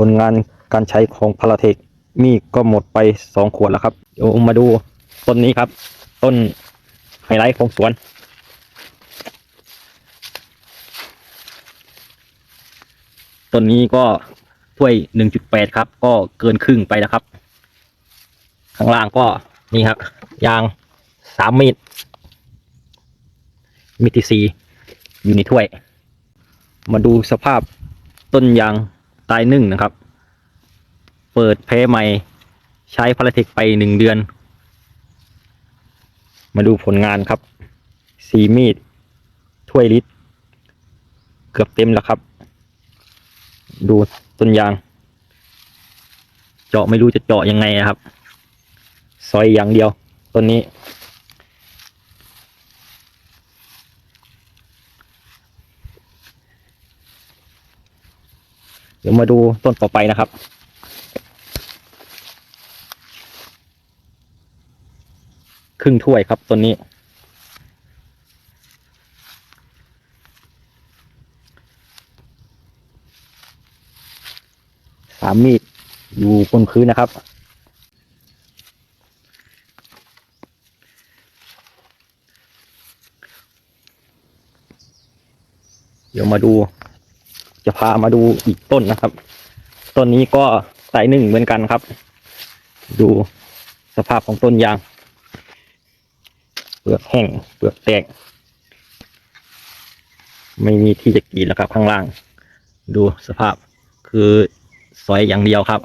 ผลงานการใช้ของพาราเทคมีก็หมดไปสองขวดแล้วครับเดี๋ยวมาดูต้นนี้ครับ ต้นไฮไลท์ของสวน ต้นนี้ก็ถ้วยหนึ่งจุดแปดครับ ก็เกินครึ่งไปแล้วครับ ข้างล่างก็นี่ครับ ยางสามเมตรมิติซีอยู่ในถ้วย มาดูสภาพต้นยาง ตายนึ่งนะครับ เปิดแพ้ใหม่ ใช้พลาราเทคไปหนึ่งเดือน มาดูผลงานครับ สีมีด ถ้วยลิตร เกือบเต็มแล้วครับ ดูต้นยาง เจาะไม่รู้จะเจาะยังไงนะครับ ซอยอย่างเดียวต้นนี้ เดี๋ยวมาดูต้นต่อไปนะครับ ครึ่งถ้วยครับต้นนี้ สามมีดอยู่บนพื้นนะครับ เดี๋ยวมาดู จะพามาดูอีกต้นนะครับ ต้นนี้ก็สายหนึ่งเหมือนกันครับ ดูสภาพของต้นยาง เปลือกแห้งเปลือกแตก ไม่มีที่จะกรีดแล้วครับ ข้างล่าง ดูสภาพคือสอยอย่างเดียวครับ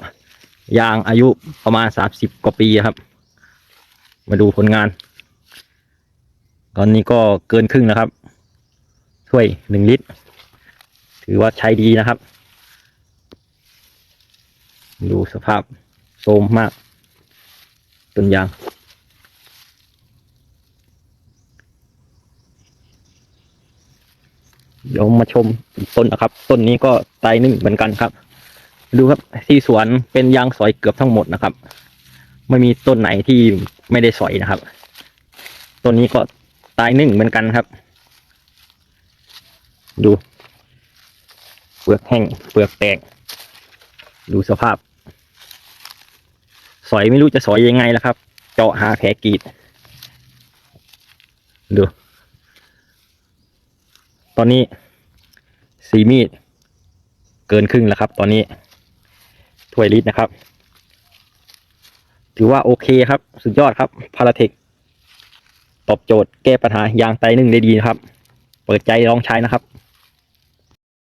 ยางอายุประมาณสามสิบกว่าปีครับ มาดูผลงาน ตอนนี้ก็เกินครึ่งแล้วครับถ้วยหนึ่งลิตร ถือว่าใช้ดีนะครับ ดูสภาพโทมมากต้นยางเดี๋ยวมาชมต้นนะครับ ต้นนี้ก็ตรหนึ่งเหมือนกันครับ ดูครับที่สวนเป็นยางสอยเกือบทั้งหมดนะครับ ไม่มีต้นไหนที่ไม่ได้สอยนะครับ ต้นนี้ก็ตายนึ่งเหมือนกันครับ ดู เปลือกแห้งเปลือกแตก ดูสภาพ สอยไม่รู้จะสอยยังไงแล้วครับ เจาะหาแผลกรีด ดู ตอนนี้สีมีด เกินครึ่งแล้วครับ ตอนนี้ถ้วยลิตรนะครับ ถือว่าโอเคครับ สุดยอดครับพาราเทคตอบโจทย์แก้ปัญหายางไตหนึ่งได้ดีนะครับ เปิดใจลองใช้นะครับ